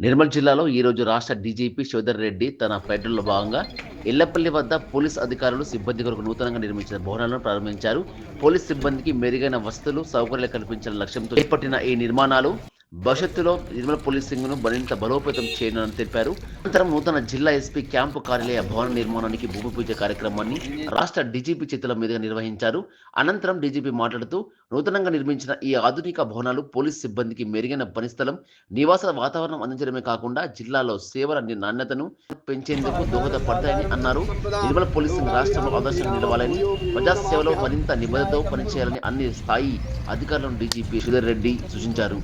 నిర్మల్ జిల్లాలో ఈ రోజు రాష్ట్ర డీజీపీ శోధర్ రెడ్డి తన పర్యటనలో భాగంగా ఎల్లపల్లి వద్ద పోలీస్ అధికారులు సిబ్బంది కొరకు నూతనంగా నిర్మించిన భవనాలను ప్రారంభించారు. పోలీస్ సిబ్బందికి మెరుగైన వసతులు సౌకర్యాలు కల్పించిన లక్ష్యంతో చేపట్టిన ఈ నిర్మాణాలు భవిష్యత్తులో నిర్మల్ పోలీసింగ్ను మరింత బలోపేతం చేయనుని తెలిపారు. అనంతరం నూతన జిల్లా ఎస్పీ క్యాంపు కార్యాలయ భవన నిర్మాణానికి భూమి పూజ కార్యక్రమాన్ని రాష్ట్ర డీజీపీ చేతుల మీదుగా నిర్వహించారు. అనంతరం డీజీపీ మాట్లాడుతూ నూతనంగా నిర్మించిన ఈ ఆధునిక భవనాలు పోలీస్ సిబ్బందికి మెరుగైన పనిస్థలం నివాస వాతావరణం అందించడమే కాకుండా జిల్లాలో సేవల నాణ్యతను పెంచేందుకు దోహదపడతాయని అన్నారు. నిర్మల్ పోలీసింగ్ రాష్ట్రంలో ఆదర్శంగా నిలవాలని ప్రజాసేవలో మరింత నిబద్ధతో పనిచేయాలని అన్ని స్థాయి అధికారులను డీజీపీ శ్రీధర్ రెడ్డి సూచించారు.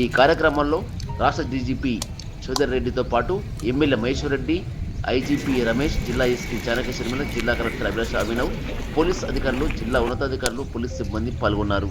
ఈ కార్యక్రమంలో రాష్ట్ర డీజీపీ సోదర్ రెడ్డితో పాటు ఎమ్మెల్యే మహేశ్వర్ రెడ్డి ఐజీపీ రమేష్ జిల్లా ఎస్పీ చాణక్య జిల్లా కలెక్టర్ అభిలాష్ అభినవ్ పోలీస్ అధికారులు జిల్లా ఉన్నతాధికారులు పోలీస్ సిబ్బంది పాల్గొన్నారు.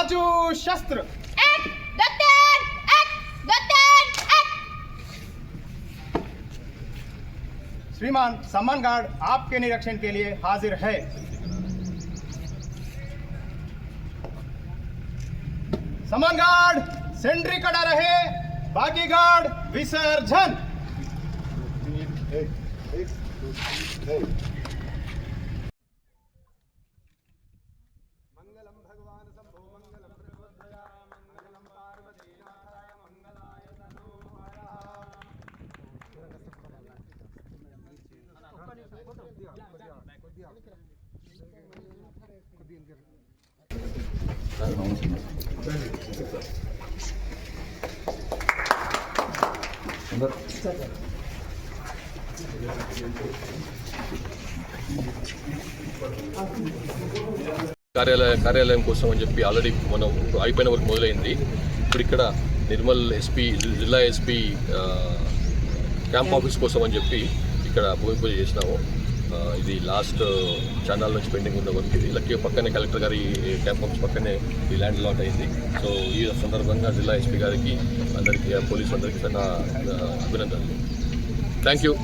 राजू शस्त्र। एक एक एक श्रीमान सम्मान गार्ड आपके निरीक्षण के लिए हाजिर है। सम्मान गार्ड सेंड्री कड़ा रहे बाकी गार्ड विसर्जन। एक, एक, एक, एक, एक, एक, एक, కార్యాలయ కార్యాలయం కోసం అని చెప్పి ఆల్రెడీ మనం అయిపోయిన వరకు మొదలైంది. ఇప్పుడు ఇక్కడ నిర్మల్ ఎస్పీ జిల్లా ఎస్పీ క్యాంప్ ఆఫీస్ కోసం అని చెప్పి ఇక్కడ భూమి పూజ చేసినాము. ఇది లాస్ట్ ఛానల్ నుంచి పెండింగ్ ఉన్న వర్క్ ఇది లక్కీ పక్కనే కలెక్టర్ గారి క్యాంప్ ఆఫీస్ పక్కనే ఈ ల్యాండ్ లాట్ అయింది. సో ఈ సందర్భంగా జిల్లా ఎస్పీ గారికి అందరికీ పోలీసు అందరికీ నా అభినందనలు. Thank you